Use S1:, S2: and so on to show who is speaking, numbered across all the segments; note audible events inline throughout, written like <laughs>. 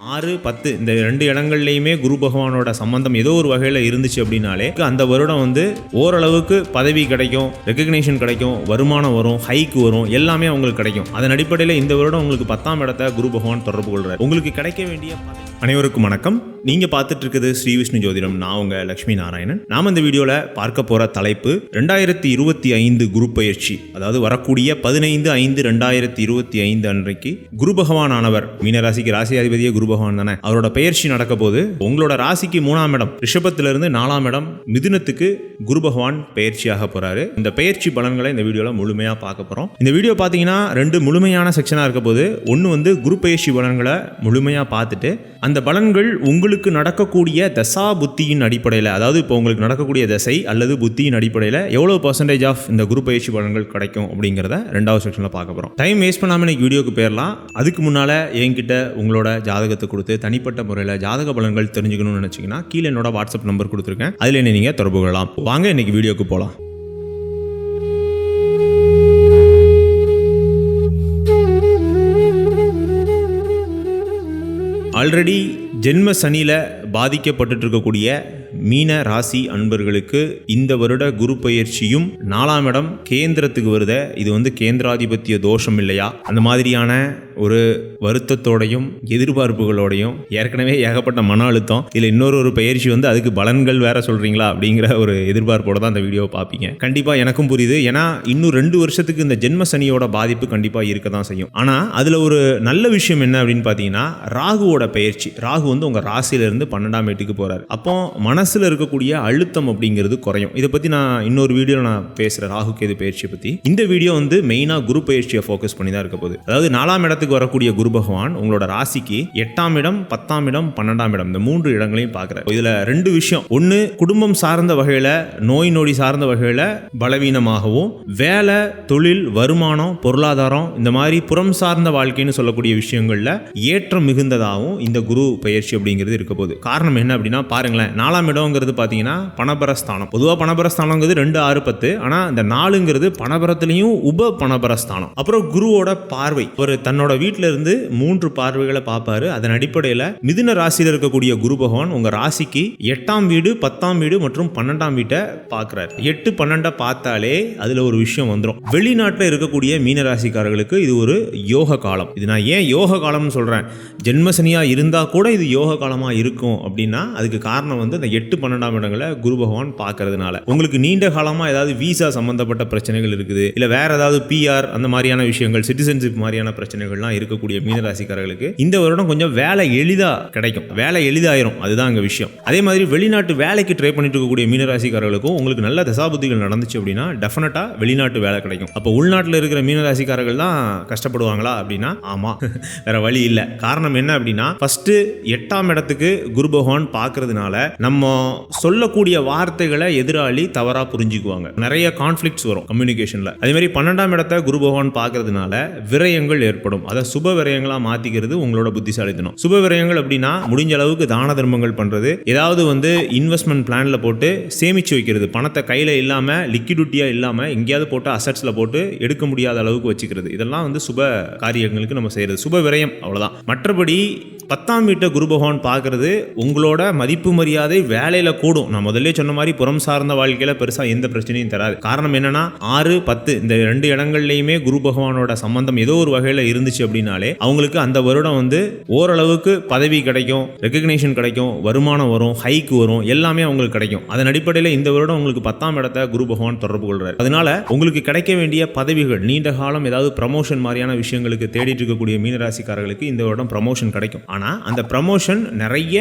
S1: ஆறு பத்து இந்த ரெண்டு இடங்கள்லையுமே குரு பகவானோட சம்பந்தம் ஏதோ ஒரு வகையில் இருந்துச்சு அப்படின்னாலே அந்த வருடம் வந்து ஓரளவுக்கு பதவி கிடைக்கும் ரெக்கக்னேஷன் கிடைக்கும் வருமானம் வரும் ஹைக்கு வரும் எல்லாமே அவங்களுக்கு கிடைக்கும். அதன் அடிப்படையில் இந்த வருடம் உங்களுக்கு பத்தாம் இடத்த குரு பகவான் தொடர்பு கொள்கிறார் உங்களுக்கு கிடைக்க வேண்டிய பதவி- அனைவருக்கும் வணக்கம். நீங்க பார்த்துட்டு இருக்குது ஸ்ரீ விஷ்ணு ஜோதிடம். நான் உங்க லட்சுமி நாராயணன். நாம இந்த வீடியோல பார்க்க போற தலைப்பு ரெண்டாயிரத்தி இருபத்தி ஐந்து குரு பயிற்சி. அதாவது வரக்கூடிய பதினைந்து ஐந்து ரெண்டாயிரத்தி இருபத்தி ஐந்து அன்றைக்கு குரு பகவான் ஆனவர் மீனராசிக்கு ராசி அதிபதியே குரு பகவான் தானே அவரோட பயிற்சி நடக்க போது உங்களோட ராசிக்கு மூணாம் இடம் ரிஷபத்திலிருந்து நாலாம் இடம் மிதுனத்துக்கு குரு பகவான் பயிற்சியாக போறாரு. இந்த பெயர்ச்சி பலன்களை இந்த வீடியோல முழுமையா பார்க்க போறோம். இந்த வீடியோ பார்த்தீங்கன்னா ரெண்டு முழுமையான செக்ஷனா இருக்க போது ஒன்று வந்து குரு பயிற்சி பலன்களை முழுமையா பார்த்துட்டு அந்த பலன்கள் உங்களுக்கு நடக்கக்கூடிய தசா புத்தியின் அடிப்படையில் அதாவது இப்போ உங்களுக்கு நடக்கக்கூடிய தசை அல்லது புத்தியின் அடிப்படையில் எவ்வளோ பர்சன்டேஜ் ஆஃப் இந்த குரு பயிற்சி பலன்கள் கிடைக்கும் அப்படிங்கிறத ரெண்டாவது செக்ஷனில் பார்க்க போகிறோம் டைம் வேஸ்ட் பண்ணாமல் இன்னைக்கு வீடியோக்கு போயிடலாம் அதுக்கு முன்னால் என்கிட்ட உங்களோட ஜாதகத்தை கொடுத்து தனிப்பட்ட முறையில் ஜாதக பலன்கள் தெரிஞ்சுக்கணும்னு நினச்சிங்கன்னா கீழே என்னோட வாட்ஸ்அப் நம்பர் கொடுத்துருக்கேன். அதில் என்ன நீங்கள் தொடர்பு கொள்ளலாம். வாங்க இன்னைக்கு வீடியோக்கு போகலாம் ஆல்ரெடி ஜென்ம சனியில் பாதிக்கப்பட்டுட்டு இருக்கக்கூடிய மீன ராசி அன்பர்களுக்கு இந்த வருட குரு பயிற்சியும் நாலாம் இடம் கேந்திரத்துக்கு வருத. இது வந்து கேந்திராதிபத்திய தோஷம் இல்லையா? அந்த மாதிரியான ஒரு வருத்தத்தோடையும் எதிர்பார்ப்புகளோடையும் ஏற்கனவே ஏகப்பட்ட மன அழுத்தம் இதில் இன்னொரு ஒரு பயிற்சி வந்து அதுக்கு பலன்கள் வேற சொல்றீங்களா அப்படிங்கிற ஒரு எதிர்பார்ப்போட தான் அந்த வீடியோவை பார்ப்பீங்க. கண்டிப்பாக எனக்கும் புரியுது. ஏன்னா இன்னும் ரெண்டு வருஷத்துக்கு இந்த ஜென்ம சனியோட பாதிப்பு கண்டிப்பாக இருக்க தான் செய்யும். ஆனால் அதில் ஒரு நல்ல விஷயம் என்ன அப்படின்னு பார்த்தீங்கன்னா ராகுவோட பயிற்சி ராகு வந்து உங்கள் ராசியிலிருந்து பன்னெண்டாம் வீட்டுக்கு போகிறார் அப்போ மனசில் இருக்கக்கூடிய அழுத்தம் அப்படிங்கிறது குறையும். இதை பற்றி நான் இன்னொரு வீடியோவில் நான் பேசுகிறேன் ராகு கேது பயிற்சியை பற்றி இந்த வீடியோ வந்து மெயினாக குரு பயிற்சியை ஃபோக்கஸ் பண்ணி தான் இருக்க போகுது. அதாவது நாலாம் இடத்துக்கு வரக்கூடிய குரு பகவான் உங்களோட ராசிக்கு எட்டாம் இடம் பத்தாம் இடம் பன்னெண்டாம் இடம். இந்த மூன்று இடங்களையும் பார்க்குறாரு. இதில் ரெண்டு விஷயம். ஒன்று குடும்பம் சார்ந்த வகையில் நோய் நொடி சார்ந்த வகையில் பலவீனமாகவும் வேலை தொழில் வருமானம் பொருளாதாரம் இந்த மாதிரி புறம் சார்ந்த வாழ்க்கைன்னு சொல்லக்கூடிய விஷயங்களில் ஏற்றம் மிகுந்ததாகவும் இந்த குரு பயிற்சி அப்படிங்கிறது இருக்க போகுது. காரணம் என்ன அப்படின்னா பாருங்களேன் நாலாம் இடம்ங்கிறது பார்த்தீங்கன்னா பணபரஸ்தானம். பொதுவாக பணபரஸ்தானங்கிறது ரெண்டு ஆறு பத்து. ஆனால் இந்த நாலுங்கிறது பணபரத்துலையும் உப பணபரஸ்தானம். அப்புறம் குருவோட பார்வை. ஒரு தன்னோட வீட்டில இருந்து மூன்று பார்வைகளை பார்ப்பாரு. அதன் அடிப்படையில் மிதுன ராசியில் இருக்கக்கூடிய குரு பகவான் உங்க ராசிக்கு எட்டாம் வீடு பத்தாம் வீடு மற்றும் பன்னெண்டாம் வீட்டை பார்க்குறாரு. எட்டு பன்னெண்டை பார்த்தாலே அதில் ஒரு விஷயம் வந்துடும் வெளிநாட்டில் இருக்கக்கூடிய மீன ராசிக்காரர்களுக்கு இது ஒரு யோக காலம். இது நான் ஏன் யோக காலம்னு சொல்கிறேன் ஜென்மசனியாக இருந்தால் கூட இது யோக காலமாக இருக்கும் அப்படின்னா அதுக்கு காரணம் வந்து அந்த எட்டு பன்னெண்டாம் இடங்களை குரு பகவான் பார்க்கறதுனால. உங்களுக்கு நீண்ட காலமாக ஏதாவது விசா சம்மந்தப்பட்ட பிரச்சனைகள் இருக்குது. இல்லை வேற ஏதாவது பிஆர் அந்த மாதிரியான விஷயங்கள் சிட்டிசன்ஷிப் மாதிரியான பிரச்சனைகள் பிரச்சனைகள்லாம் இருக்கக்கூடிய மீனராசிக்காரர்களுக்கு இந்த வருடம் கொஞ்சம் வேலை எளிதாக கிடைக்கும். வேலை எளிதாயிரும். அதுதான் அங்கே விஷயம். அதே மாதிரி வெளிநாட்டு வேலைக்கு ட்ரை பண்ணிட்டு இருக்கக்கூடிய மீனராசிக்காரர்களுக்கும் உங்களுக்கு நல்ல தசாபுத்திகள் நடந்துச்சு அப்படின்னா டெஃபினட்டாக வெளிநாட்டு வேலை கிடைக்கும். அப்போ உள்நாட்டில் இருக்கிற மீனராசிக்காரர்கள் தான் கஷ்டப்படுவாங்களா அப்படின்னா ஆமாம் <laughs> வேற வழி இல்லை. காரணம் என்ன அப்படின்னா ஃபர்ஸ்ட் எட்டாம் இடத்துக்கு குரு பகவான் பார்க்கறதுனால நம்ம சொல்லக்கூடிய வார்த்தைகளை எதிராளி தவறா புரிஞ்சுக்குவாங்க. நிறைய கான்ஃப்ளிக்ஸ் வரும் கம்யூனிகேஷன்ல அதே மாதிரி பன்னெண்டாம் இடத்தை குரு பகவான் பார்க்கறதுனால விரயங்கள் ஏற்படும். அதை சுப விரயங்களா மாத்திக்கிறது உங்களோட புத்திசாலித்தனம். சுப விரயங்கள் அப்படின்னா முடிஞ்ச அளவுக்கு தான தர்மங்கள் பண்றது. ஏதாவது வந்து இன்வெஸ்ட்மெண்ட் பிளான்ல போட்டு சேமிச்சு வைக்கிறது. பணத்தை கையில இல்லாம லிக்விடிட்டியா இல்லாம எங்கேயாவது போட்டு அசட்ஸ்ல போட்டு எடுக்க முடியாத அளவுக்கு வச்சுக்கிறது. இதெல்லாம் வந்து சுப காரியங்களுக்கு நம்ம செய்யறது. சுப விரயம் அவ்வளவுதான். மற்றபடி பத்தாம் வீட்டை குரு பகவான் பார்க்கறது உங்களோட மதிப்பு மரியாதை வேலையில கூடும். நான் முதல்ல சொன்ன மாதிரி புறம் சார்ந்த வாழ்க்கையில பெருசா எந்த பிரச்சனையும் தராது. காரணம் என்னன்னா ஆறு பத்து இந்த ரெண்டு இடங்கள்லையுமே குரு பகவானோட சம்பந்தம் ஏதோ ஒரு வகையில இருந்துச்சு அப்படின்னாலே அவங்களுக்கு அந்த வருடம் வந்து ஓரளவுக்கு பதவி கிடைக்கும் ரெக்கக்னேஷன் கிடைக்கும் வருமானம் வரும் ஹைக்கு வரும் எல்லாமே அவங்களுக்கு கிடைக்கும். அதன் அடிப்படையில் இந்த வருடம் உங்களுக்கு பத்தாம் இடத்தை குரு பகவான் தொடர்பு கொள்றாரு. அதனால உங்களுக்கு கிடைக்க வேண்டிய பதவிகள் நீண்ட காலம் ஏதாவது ப்ரமோஷன் மாதிரியான விஷயங்களுக்கு தேடிட்டு இருக்கக்கூடிய மீனராசிக்காரர்களுக்கு இந்த வருடம் ப்ரமோஷன் கிடைக்கும். ஆனால் அந்த ப்ரமோஷன் நிறைய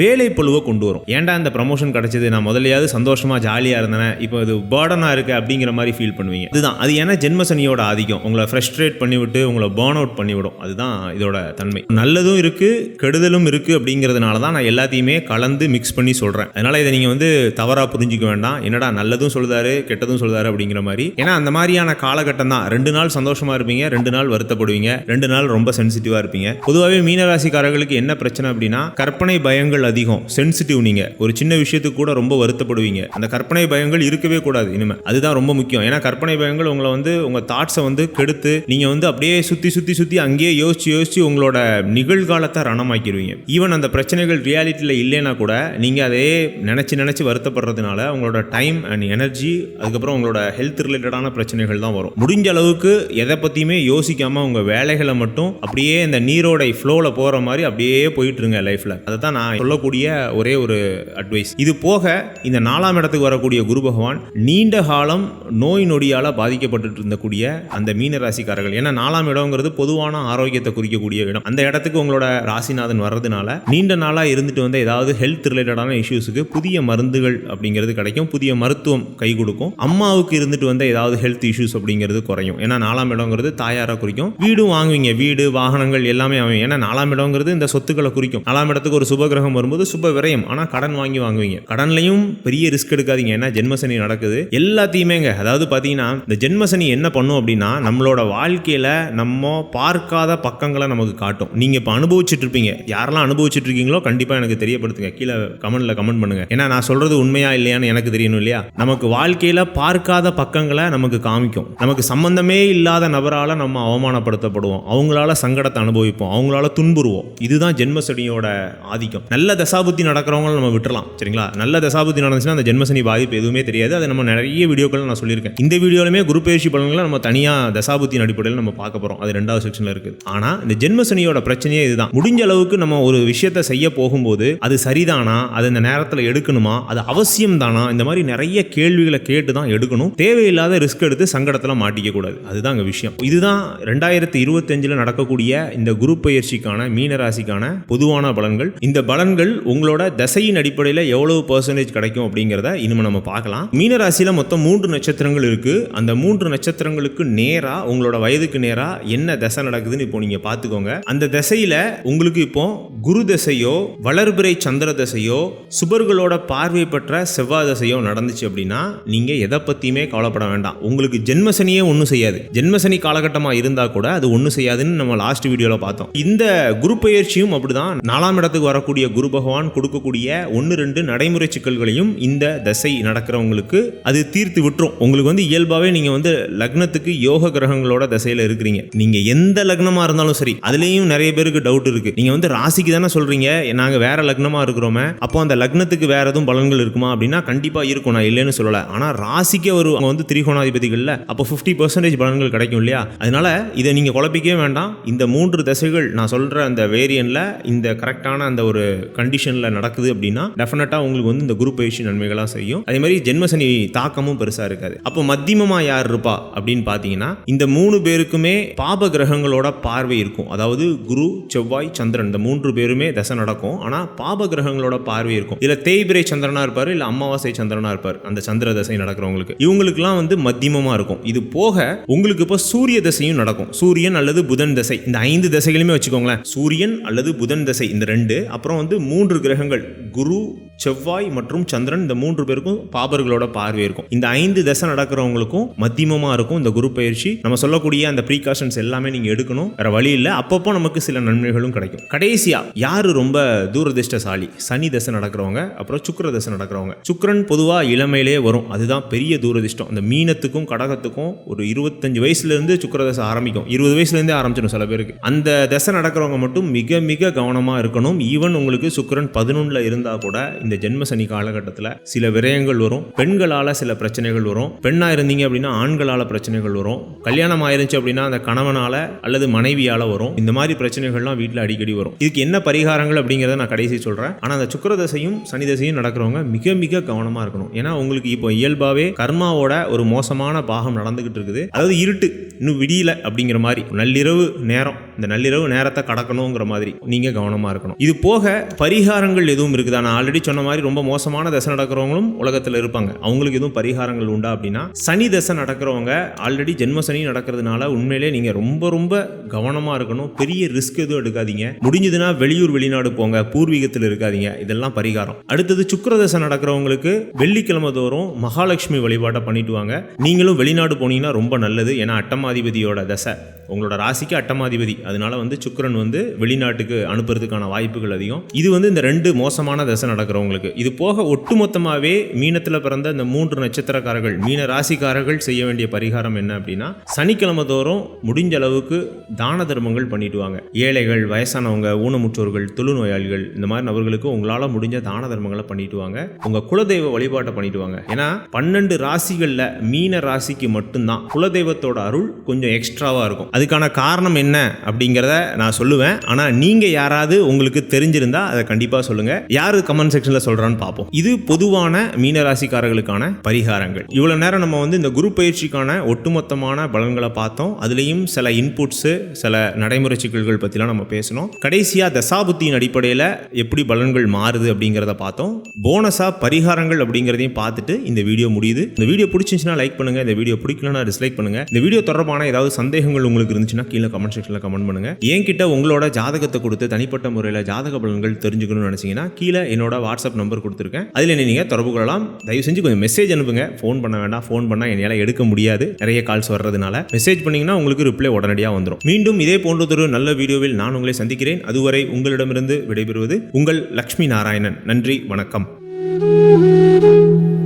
S1: வேலை பொழுவை கொண்டு வரும். ஏன்டா இந்த ப்ரமோஷன் கிடைச்சது? நான் முதலையாவது சந்தோஷமா ஜாலியா இருந்தேன் இப்போ இது பேர்டனாக இருக்கு அப்படிங்கிற மாதிரி ஃபீல் பண்ணுவீங்க. இதுதான் அது ஏன்னா ஜென்மசனியோட ஆதிக்கம். உங்களை ஃப்ரெஸ்ட்ரேட் பண்ணிவிட்டு உங்களை பேர்ன் அவுட் பண்ணிவிடும். அதுதான் இதோட தன்மை. நல்லதும் இருக்கு கெடுதலும் இருக்கு அப்படிங்கிறதுனால தான் நான் எல்லாத்தையுமே கலந்து மிக்ஸ் பண்ணி சொல்றேன். அதனால இதை நீங்க வந்து தவறாக புரிஞ்சுக்க வேண்டாம். என்னடா நல்லதும் சொல்கிறாரு கெட்டதும் சொல்கிறாரு அப்படிங்கிற மாதிரி. ஏன்னா அந்த மாதிரியான காலகட்டம் தான். ரெண்டு நாள் சந்தோஷமா இருப்பீங்க ரெண்டு நாள் வருத்தப்படுவீங்க ரெண்டு நாள் ரொம்ப சென்சிட்டிவாக இருப்பீங்க. பொதுவாகவே மீனராசிக்காரர்கள் மீனங்களுக்கு என்ன பிரச்சனை அப்படின்னா கற்பனை பயங்கள் அதிகம். சென்சிட்டிவ் நீங்க. ஒரு சின்ன விஷயத்துக்கு கூட ரொம்ப வருத்தப்படுவீங்க. அந்த கற்பனை பயங்கள் இருக்கவே கூடாது இனிமே. அதுதான் ரொம்ப முக்கியம். ஏன்னா கற்பனை பயங்கள் உங்களை வந்து உங்க தாட்ஸை வந்து கெடுத்து நீங்க வந்து அப்படியே சுத்தி சுத்தி சுத்தி அங்கேயே யோசிச்சு யோசிச்சு உங்களோட நிகழ்காலத்தை ரணமாக்கிடுவீங்க ஈவன் அந்த பிரச்சனைகள் ரியாலிட்டியில் இல்லைன்னா கூட நீங்க அதே நினைச்சு நினைச்சு வருத்தப்படுறதுனால உங்களோட டைம் அண்ட் எனர்ஜி அதுக்கப்புறம் உங்களோட ஹெல்த் ரிலேட்டடான பிரச்சனைகள் தான் வரும். முடிஞ்ச அளவுக்கு எதை பற்றியுமே யோசிக்காமல் உங்கள் வேலைகளை மட்டும் அப்படியே இந்த நீரோடை ஃப்ளோவில் போகிற மாதிரி அப்படியே போயிட்டுருங்க லைஃப்பில் அதை தான் நான் சொல்லக்கூடிய ஒரே ஒரு அட்வைஸ் இது போக இந்த நாலாம் இடத்துக்கு வரக்கூடிய குரு பகவான் நீண்ட காலம் நோய் நொடியால் பாதிக்கப்பட்டு இருந்தக்கூடிய அந்த மீன ராசிக்காரர்கள் ஏன்னா நாலாம் இடங்கிறது பொதுவான ஆரோக்கியத்தை குறிக்கக்கூடிய இடம். அந்த இடத்துக்கு உங்களோட ராசிநாதன் வர்றதுனால நீண்ட நாளாக இருந்துட்டு வந்த ஏதாவது ஹெல்த் ரிலேட்டடான இஷ்யூஸுக்கு புதிய மருந்துகள் அப்படிங்கிறது கிடைக்கும். புதிய மருத்துவம் கை கொடுக்கும். அம்மாவுக்கு இருந்துட்டு வந்த ஏதாவது ஹெல்த் இஷ்யூஸ் அப்படிங்கிறது குறையும். ஏன்னா நாலாம் இடங்கிறது தாயாரை குறிக்கும். வீடும் வாங்குவீங்க. வீடு வாகனங்கள் எல்லாமே அமையும். ஏன்னா நாலாம் இடங்கிறது இந்த சொத்துக்களை குறிக்கும். நாலாம் இடத்துக்கு ஒரு சுபகிரகம் வரும்போது சுப விரயம். ஆனால் கடன் வாங்கி வாங்குவீங்க. கடன்லையும் பெரிய ரிஸ்க் எடுக்காதீங்க. ஏன்னா ஜென்மசனி நடக்குது. எல்லாத்தையுமேங்க அதாவது பார்த்தீங்கன்னா இந்த ஜென்மசனி என்ன பண்ணும் அப்படின்னா நம்மளோட வாழ்க்கையில் நம்ம பார்க்காத பக்கங்களை நமக்கு காட்டும். நீங்கள் இப்போ அனுபவிச்சுட்டு இருப்பீங்க. யாரெல்லாம் அனுபவிச்சுட்டு இருக்கீங்களோ கண்டிப்பாக எனக்கு தெரியப்படுத்துங்க. கீழே கமெண்ட்ல கமெண்ட் பண்ணுங்க. ஏன்னா நான் சொல்றது உண்மையா இல்லையான்னு எனக்கு தெரியணும் இல்லையா? நமக்கு வாழ்க்கையில பார்க்காத பக்கங்களை நமக்கு காமிக்கும். நமக்கு சம்பந்தமே இல்லாத நபரால நம்ம அவமானப்படுத்தப்படுவோம். அவங்களால சங்கடத்தை அனுபவிப்போம். அவங்களால துன்புறுவோம். இதுதான் ஜென்மசனியோட ஆதிக்கம். நல்ல தசாபுத்தி நடக்கிறவங்கள நம்ம விட்டுறலாம் சரிங்களா? நல்ல தசாபுத்தி நடந்துச்சுன்னா அந்த ஜென்மசனி பாதிப்பு எதுவுமே தெரியாது. அதை நம்ம நிறைய வீடியோக்கள் நான் சொல்லியிருக்கேன். இந்த வீடியோலுமே குரு பயிற்சி பலன்களை நம்ம தனியாக தசாபுத்தின் அடிப்படையில் நம்ம பார்க்க போகிறோம் அது ரெண்டாவது செக்ஷனில் இருக்குது ஆனால் இந்த ஜென்மசனியோட பிரச்சனையே இதுதான். முடிஞ்ச அளவுக்கு நம்ம ஒரு விஷயத்தை செய்ய போகும்போது அது சரிதானா? அது இந்த நேரத்தில் எடுக்கணுமா? அது அவசியம் தானா? இந்த மாதிரி நிறைய கேள்விகளை கேட்டு தான் எடுக்கணும். தேவையில்லாத ரிஸ்க் எடுத்து சங்கடத்தில் மாட்டிக்க கூடாது. அதுதான் அங்கே விஷயம். இதுதான் ரெண்டாயிரத்தி இருபத்தஞ்சில் நடக்கக்கூடிய இந்த குரு பயிற்சிக்கான மீனராசி ராசிக்கான பொதுவான பலன்கள். இந்த பலன்கள் உங்களோட தசையின் அடிப்படையில் எவ்வளவு பர்சன்டேஜ் கிடைக்கும் அப்படிங்கிறத இனிமே நம்ம பார்க்கலாம். மீன ராசியில மொத்தம் மூன்று நட்சத்திரங்கள் இருக்கு. அந்த மூன்று நட்சத்திரங்களுக்கு நேரா உங்களோட வயதுக்கு நேரா என்ன தசை நடக்குதுன்னு இப்போ நீங்க பார்த்துக்கோங்க. அந்த திசையில உங்களுக்கு இப்போ குரு தசையோ வளர்பிறை சந்திர தசையோ சுபர்களோட பார்வை பெற்ற செவ்வாய் தசையோ நடந்துச்சு அப்படின்னா நீங்க எதை பத்தியுமே கவலைப்பட வேண்டாம். உங்களுக்கு ஜென்மசனியே ஒன்றும் செய்யாது. ஜென்மசனி காலகட்டமாக இருந்தா கூட அது ஒன்றும் செய்யாதுன்னு நம்ம லாஸ்ட் வீடியோவில் பார்த்தோம். இந்த குரு முயற்சியும் அப்படிதான். நாலாம் இடத்துக்கு வரக்கூடிய குரு பகவான் கொடுக்கக்கூடிய ஒன்று ரெண்டு நடைமுறை சிக்கல்களையும் இந்த தசை நடக்கிறவங்களுக்கு அது தீர்த்து விட்டுரும். உங்களுக்கு வந்து இயல்பாகவே நீங்கள் வந்து லக்னத்துக்கு யோக கிரகங்களோட தசையில் இருக்கிறீங்க. நீங்கள் எந்த லக்னமாக இருந்தாலும் சரி அதுலேயும் நிறைய பேருக்கு டவுட் இருக்கு. நீங்கள் வந்து ராசிக்கு தானே சொல்கிறீங்க நாங்கள் வேற லக்னமாக இருக்கிறோமே அப்போ அந்த லக்னத்துக்கு வேற எதுவும் பலன்கள் இருக்குமா அப்படின்னா கண்டிப்பாக இருக்கும் நான் இல்லைன்னு சொல்லலை. ஆனால் ராசிக்கே ஒரு அவங்க வந்து திரிகோணாதிபதிகளில் அப்போ ஃபிஃப்டி பர்சன்டேஜ் பலன்கள் கிடைக்கும் இல்லையா? அதனால இதை நீங்கள் குழப்பிக்கவே வேண்டாம். இந்த மூன்று தசைகள் நான் சொல்கிற அந்த வேரி வேரியனில் இந்த கரெக்டான அந்த ஒரு கண்டிஷனில் நடக்குது அப்படின்னா டெஃபினட்டாக உங்களுக்கு வந்து இந்த குரு பயிற்சி நன்மைகளாக செய்யும். அதே மாதிரி ஜென்மசனி தாக்கமும் பெருசாக இருக்காது. அப்போ மத்தியமமாக யார் இருப்பா அப்படின்னு பார்த்தீங்கன்னா இந்த மூணு பேருக்குமே பாப கிரகங்களோட பார்வை இருக்கும். அதாவது குரு செவ்வாய் சந்திரன் இந்த மூன்று பேருமே தசை நடக்கும். ஆனால் பாப கிரகங்களோட பார்வை இருக்கும். இதில் தேய்பிரை சந்திரனாக இருப்பார் இல்லை அமாவாசை சந்திரனாக இருப்பார் அந்த சந்திர தசை நடக்கிறவங்களுக்கு. இவங்களுக்குலாம் வந்து மத்தியமமாக இருக்கும். இது போக உங்களுக்கு இப்போ சூரிய தசையும் நடக்கும். சூரியன் அல்லது புதன் தசை. இந்த ஐந்து தசைகளுமே வச்சுக்கோங்களேன். சூரியன் அல்லது புதன் தசை இந்த ரெண்டு அப்புறம் வந்து மூன்று கிரகங்கள் குரு செவ்வாய் மற்றும் சந்திரன் இந்த மூன்று பேருக்கும் பாபர்களோட பார்வை இருக்கும். இந்த ஐந்து தசை நடக்கிறவங்களுக்கும் மத்தியமமா இருக்கும் இந்த குரு பயிற்சி. நம்ம சொல்லக்கூடிய அந்த ப்ரீகாஷன்ஸ் எல்லாமே நீங்க எடுக்கணும். வேற வழி இல்லை. அப்பப்போ நமக்கு சில நன்மைகளும் கிடைக்கும். கடைசியா யாரு ரொம்ப தூரதிர்ஷ்டசாலி சனி தசை நடக்கிறவங்க அப்புறம் சுக்கர தசை நடக்கிறவங்க. சுக்கிரன் பொதுவா இளமையிலே வரும். அதுதான் பெரிய தூரதிஷ்டம். அந்த மீனத்துக்கும் கடகத்துக்கும் ஒரு இருபத்தஞ்சு வயசுல இருந்து தசை ஆரம்பிக்கும். இருபது வயசுல இருந்தே ஆரம்பிச்சிடும் சில பேருக்கு. அந்த தசை நடக்கிறவங்க மட்டும் மிக மிக கவனமா இருக்கணும். ஈவன் உங்களுக்கு சுக்கிரன் பதினொன்னுல இருந்தா கூட இந்த ஜென்ம சனி காலகட்டத்தில் சில விரயங்கள் வரும். பெண்களால் சில பிரச்சனைகள் வரும். பெண்ணாக இருந்தீங்க அப்படின்னா ஆண்களால் பிரச்சனைகள் வரும். கல்யாணம் ஆயிருந்துச்சு அப்படின்னா அந்த கணவனால் அல்லது மனைவியால் வரும். இந்த மாதிரி பிரச்சனைகள்லாம் வீட்டில் அடிக்கடி வரும். இதுக்கு என்ன பரிகாரங்கள் அப்படிங்கிறத நான் கடைசி சொல்கிறேன் ஆனால் அந்த சுக்கர தசையும் சனி தசையும் நடக்கிறவங்க மிக மிக கவனமாக இருக்கணும். ஏன்னா உங்களுக்கு இப்போ இயல்பாகவே கர்மாவோட ஒரு மோசமான பாகம் நடந்துகிட்டு இருக்குது. அதாவது இருட்டு இன்னும் விடியல அப்படிங்கிற மாதிரி. நள்ளிரவு நேரம். இந்த நள்ளிரவு நேரத்தை கடக்கணுங்கிற மாதிரி. நீங்கள் கவனமாக இருக்கணும். இது போக பரிகாரங்கள் எதுவும் இருக்குதா? நான் ஆல்ரெடி சொன்ன சொன்ன மாதிரி ரொம்ப மோசமான தசை நடக்கிறவங்களும் உலகத்தில் இருப்பாங்க. அவங்களுக்கு எதுவும் பரிகாரங்கள் உண்டா அப்படின்னா சனி தசை நடக்கிறவங்க ஆல்ரெடி ஜென்ம சனி நடக்கிறதுனால உண்மையிலே நீங்கள் ரொம்ப ரொம்ப கவனமாக இருக்கணும். பெரிய ரிஸ்க் எதுவும் எடுக்காதீங்க. முடிஞ்சதுன்னா வெளியூர் வெளிநாடு போங்க. பூர்வீகத்தில் இருக்காதீங்க. இதெல்லாம் பரிகாரம். அடுத்தது சுக்கிர தசை நடக்கிறவங்களுக்கு வெள்ளிக்கிழமை தோறும் மகாலட்சுமி வழிபாட்டை பண்ணிட்டு வாங்க. நீங்களும் வெளிநாடு போனீங்கன்னா ரொம்ப நல்லது. ஏன்னா அட்டமாதிபதியோட தசை. உங்களோட ராசிக்கு அட்டமாதிபதி. அதனால வந்து சுக்கரன் வந்து வெளிநாட்டுக்கு அனுப்புறதுக்கான வாய்ப்புகள் அதிகம். இது வந்து இந்த ரெண்டு மோசமான தசை நடக்கிறவங்க உங்களுக்கு இது போக ஒட்டுமொத்தமாகவே மீனத்தில் பிறந்த இந்த மூன்று நட்சத்திரக்காரர்கள் மீன ராசிக்காரர்கள் செய்ய வேண்டிய பரிகாரம் என்ன அப்படின்னா சனிக்கிழமை தோறும் முடிஞ்ச அளவுக்கு தான தர்மங்கள் பண்ணிடுவாங்க. ஏழைகள் வயசானவங்க ஊனமுற்றோர்கள் தொழுநோயாளிகள் இந்த மாதிரி நபர்களுக்கு உங்களால் முடிஞ்ச தான தர்மங்களை பண்ணிடுவாங்க. உங்கள் குலதெய்வ வழிபாட்டை பண்ணிடுவாங்க. ஏன்னா பன்னெண்டு ராசிகளில் மீன ராசிக்கு மட்டும்தான். குலதெய்வத்தோட அருள் கொஞ்சம் எக்ஸ்ட்ராவாக இருக்கும். அதுக்கான காரணம் என்ன அப்படிங்கிறத நான் சொல்லுவேன். ஆனால் நீங்கள் யாராவது உங்களுக்கு தெரிஞ்சிருந்தா அதை கண்டிப்பாக சொல்லுங்கள் யார் கமெண்ட் செக்ஷனில் சொல்கிறான்னு பார்ப்போம். இது பொதுவான மீனராசிக்காரர்களுக்கான பரிகாரங்கள். இவ்வளோ நேரம் நம்ம வந்து இந்த குரு பயிற்சிக்கான ஒட்டுமொத்தமான பலன்களை பார்த்தோம். அதுலேயும் சில இன்புட்ஸு சில நடைமுறை சிக்கல்கள் பற்றிலாம் நம்ம பேசணும் கடைசியாக தசாபுத்தியின் அடிப்படையில் எப்படி பலன்கள் மாறுது அப்படிங்கிறத பார்த்தோம். போனஸாக பரிகாரங்கள் அப்படிங்கிறதையும் பார்த்துட்டு இந்த வீடியோ முடியுது. இந்த வீடியோ பிடிச்சிருந்துச்சுன்னா லைக் பண்ணுங்கள் இந்த வீடியோ பிடிக்கலனா டிஸ்லைக் பண்ணுங்கள் இந்த வீடியோ தொடர்பான ஏதாவது சந்தேகங்கள் உங்களுக்கு இருந்துச்சுன்னா கீழே கமெண்ட் செக்ஷனில் கமெண்ட் பண்ணுங்கள் என்கிட்ட உங்களோட ஜாதகத்தை கொடுத்து தனிப்பட்ட முறையில் ஜாதக பலன்கள் தெரிஞ்சுக்கணும்னு நினச்சிங்கன்னா கீழே என்னோட வாட்ஸ்அப் நம்பர் கொடுத்துருக்கேன். அதில் என்ன நீங்கள் தொடர்பு கொள்ளலாம். தயவு செஞ்சு கொஞ்சம் மெசேஜ் அனுப்புங்க. ஃபோன் பண்ண வேண்டாம். ஃபோன் பண்ணால் என்னால் எடுக்க முடியாது. நிறைய கால்ஸ் வர்றதுனால. மெசேஜ் பண்ணிங்கன்னா உங்களுக்கு ரிப்ளை உடனடியாக வந்துடும் மீண்டும் இதே போன்றதொரு நல்ல வீடியோவில் நான் உங்களை சந்திக்கிறேன். அதுவரை உங்களிடமிருந்து விடைபெறுவது உங்கள் லக்ஷ்மி நாராயணன். நன்றி. வணக்கம்.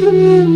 S2: Thank you.